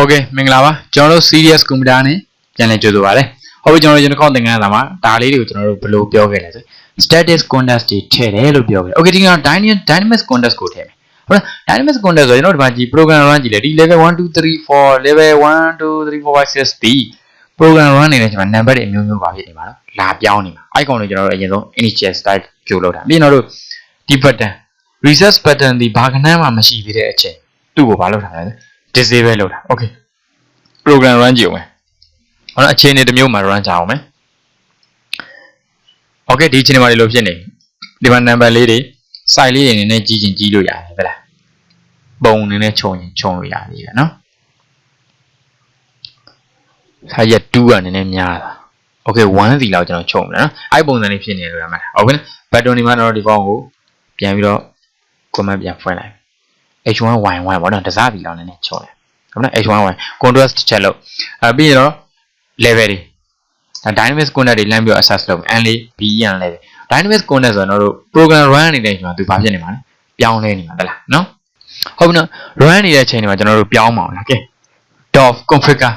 โอเคမင်္ဂလာပါကျွန်တော်တို့ serious computer နဲ့ပြန်လည်ကြိုဆိုပါရစေဟုတ်ပြီကျွန်တော်တို့ကျွန်တော်ခေါင်းသင်ခန်းစာမှာဒါလေးတွေကိုကျွန်တော်တို့ဘယ်လိုပြောခဲ့လဲဆို static context တွေထည့်တယ်လို့ပြောခဲ့တယ် okay ဒီကောင် dynamic dynamic context ကိုထည့်မယ်ဟုတ်လား dynamic context ဆိုကျွန်တော်တို့ဒီမှာကြည့် program run ကြည့်လေဒီ level 1 2 3 4 level 1 2 3 4 5 6ဒီ program run နေတဲ့ချိန်မှာ number တွေအမျိုးမျိုးပါဖြစ်နေပါတော့လာပြောင်းနေမှာ icon တွေကျွန်တော်တို့အရင်ဆုံး initial style ပြုလုပ်တာပြီးရင်တော့ဒီ button reset button ဒီဘာကနန်းမှမရှိသေးတဲ့အချိန်သူ့ကိုဘာလုပ်ထားလဲ disable လုပ်တာ okay program run ကြည့်အောင်မယ်ဟောနော်အခြေအနေတစ်မျိုးမှာ run ကြအောင်မယ် okay ဒီအခြေအနေမှာဒီလိုဖြစ်နေဒီမှာ number လေးတွေ site လေးတွေနည်းနည်းကြီးချင်းကြီးလို့ရတယ်ဗလားပုံနည်းနည်းခြုံရင်ခြုံလို့ရသေးတယ်နော်ခါရ2ကနည်းနည်းများတာ okay 1စီလောက်ကျွန်တော်ခြုံမယ်နော်အဲ့ပုံစံလေးဖြစ်နေလို့ရမှာ okay နော် button ဒီမှာတော့ဒီကောင်ကိုပြန်ပြီးတော့ comment ပြန်ဖွင့်လိုက် h1y1 ပေါ့နော်တစားစီလောက်နည်းနည်းခြုံတယ်ဟုတ်နော် h1y contrast တစ်ချက်လို့အဲပြီးရင်တော့ level တွေဒါ dynamic content တွေလမ်းပြီးတော့ access လုပ်မယ် n လေး ben level dynamic content ဆိုတော့တို့ program run နေတဲ့အချိန်မှာသူဘာဖြစ်နေမှာလဲပြောင်းလဲနေမှာတလားနော်ဟုတ်ပြီနော် run နေတဲ့အချိန်တွေမှာကျွန်တော်တို့ပြောင်းပါအောင်လားကဲ dot configure con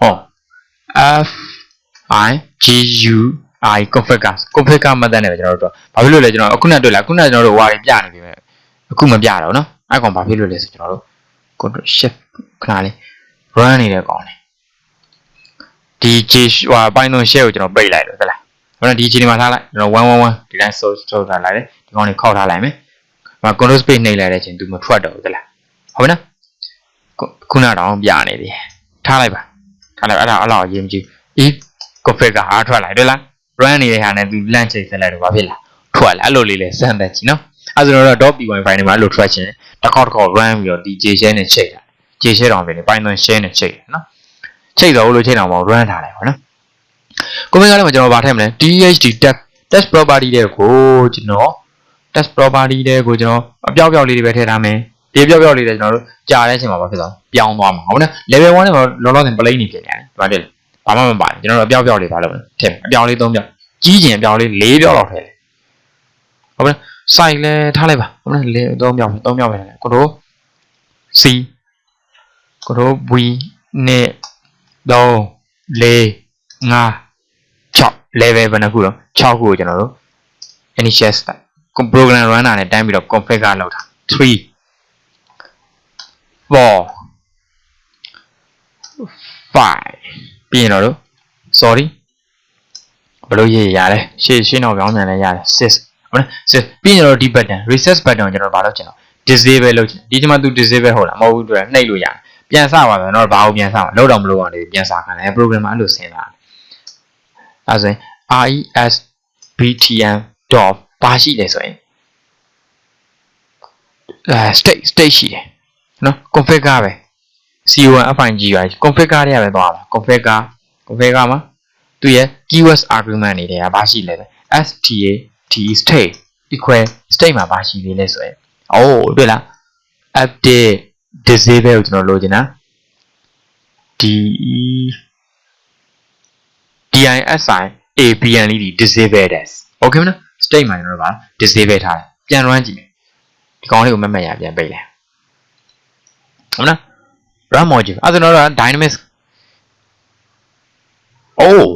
ဟော f i g u i configure configure method နဲ့ပဲကျွန်တော်တို့ဘာဖြစ်လို့လဲကျွန်တော်အခုနတွေ့လားခုနကျွန်တော်တို့ဟွာတွေပြနေပြီပဲအခုမပြတော့နော်အဲ့ကောင်ဘာဖြစ်လို့လဲဆိုကျွန်တော်တို့ control shift ခဏလေး run နေတဲ့ကောင်လေးဒီ J ဟွာ Python shell ကိုကျွန်တော်ပိတ်လိုက်လို့ဟုတ်လားဟုတ်လားဒီ J ဒီမှာထားလိုက်ကျွန်တော်111ဒီတိုင်း source source ထားလိုက်တယ်ဒီကောင်လေးခောက်ထားလိုက်မယ်ဟို control space နှိပ်လိုက်တဲ့အချိန်သူမထွက်တော့ဘူးဟုတ်လားဟုတ်ပြီနော်ခုနတော့ပြနေပြီထားလိုက်ပါထားလိုက်အဲ့ဒါအဲ့လောက်အရေးမကြီး if configure အားထွက်လိုက်တွေ့လား run နေတဲ့ဟာနဲ့သူ lunch ချိန်ဆက်လိုက်တော့ဘာဖြစ်လဲထွက်လာအဲ့လိုလေးလဲစမ်းသပ်ကြည့်နော်အဲ့ဆိုတော့ .py file တွေမှာအဲ့လိုထွက်ချင်တစ်ခေါက်တစ်ခေါက် run ပြီးတော့ဒီ J share နဲ့ချိန်တာ J share တောင်ပြင်နေ Python share နဲ့ချိန်တယ်နော်ချိန်တော့လို့ချိန်တော့မဟုတ် run ထားတယ်ပေါ့နော်ကွန်ပျူတာထဲမှာကျွန်တော်ဗာထည့်မလဲ THD test test property တွေကိုကျွန်တော် test property တွေကိုကျွန်တော်အပြောက်ပြောက်လေးတွေပဲထည့်ထားမယ်ဒီပြောက်ပြောက်လေးတွေကျွန်တော်တို့ကြာတဲ့အချိန်မှာဘာဖြစ်သွားပြောင်းသွားမှာဟုတ်နော် level 1နဲ့လောလောဆယ် plain နေဖြစ်နေတယ်ဘာဖြစ်လဲ ဘာမှမပါတယ်ကျွန်တော်တို့အပြောက်ပြောက်လေးပါလို့ထည့်အပြောက်လေး၃ပြောက်ကြီးကျင်အပြောက်လေး၄ပြောက်လောက်ထည့်တယ်ဟုတ်ပြီစိုက်လဲထားလိုက်ပါဟုတ်လားလေ၃ပြောက်၃ပြောက်ပဲကိုတို့ C ကိုတို့ V နဲ့3 4 5 6 level ဘယ်နှခုတော့6ခုကိုကျွန်တော်တို့ initial start program runner နဲ့တိုင်းပြီးတော့ configure လုပ်တာ3 4 5 ပြီးရင်တော့တို့ sorry ဘယ်လိုရေးရလဲရှေ့ရှင်းတော့ပြောင်းပြန်လဲရတယ်6ဟုတ်လား6ပြီးရင်တော့ဒီ button reset button ကိုကျွန်တော်ဘာလုပ်ချင်တော့ disable လုပ်ချင်ဒီချိန်မှာ तू disable ဟုတ်လားမဟုတ်ဘူးတွေ့နှိပ်လို့ရတယ်ပြန်စပါမယ်တော့ဘာကိုပြန်စမှာလောက်တော့မလို့အောင်လေပြန်စခံတယ် program မှာအဲ့လိုဆင်းလာအဲဆိုရင် resbtm. ဘာရှိလဲဆိုရင်အဲ state state ရှိတယ်နော် configure ပဲ co1 fing ရ configure ရပဲသွားမှာ configure configure မှာသူရဲ့ keywords argument တွေတွေကဘာရှိလဲ sta t state equal state မှာဘာရှိသေးလဲဆိုရင်အိုးတွေ့လား update disable ကိုကျွန်တော်လိုချင်တာ d DISI APN လေးဒီ disable တဲ့ okay မနော် state မှာကျွန်တော်တို့ပါ disable ထားတယ်ပြန် run ကြည့်မယ်ဒီကောင်လေးကိုမမှတ်ရပြန်ပိတ်လိုက်ဟုတ်နော် run module အဲ့ဒါတော့ dynamic အိုး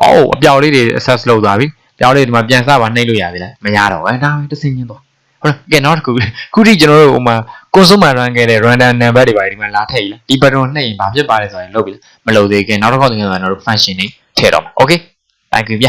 အိုးအပြောက်လေးတွေ access လုပ်သွားပြီပြောက်လေးဒီမှာပြန်စပါနှိပ်လို့ရပြီလားမရတော့ဘူးအဲဒါပဲတစ်စင်းချင်းသွားဟုတ်လားကဲနောက်တစ်ခုခုထိကျွန်တော်တို့ဟိုမှာ consumer run ခဲ့တဲ့ random number တွေပါဒီမှာလာထည့်လားဒီ button နှိပ်ရင်ဘာဖြစ်ပါလဲဆိုရင်လုပ်ပြီမလုပ်သေးခင်နောက်တစ်ခေါက်သင်ခန်းမှာကျွန်တော်တို့ function တွေထည့်တော့မယ် okay thank you ဗျ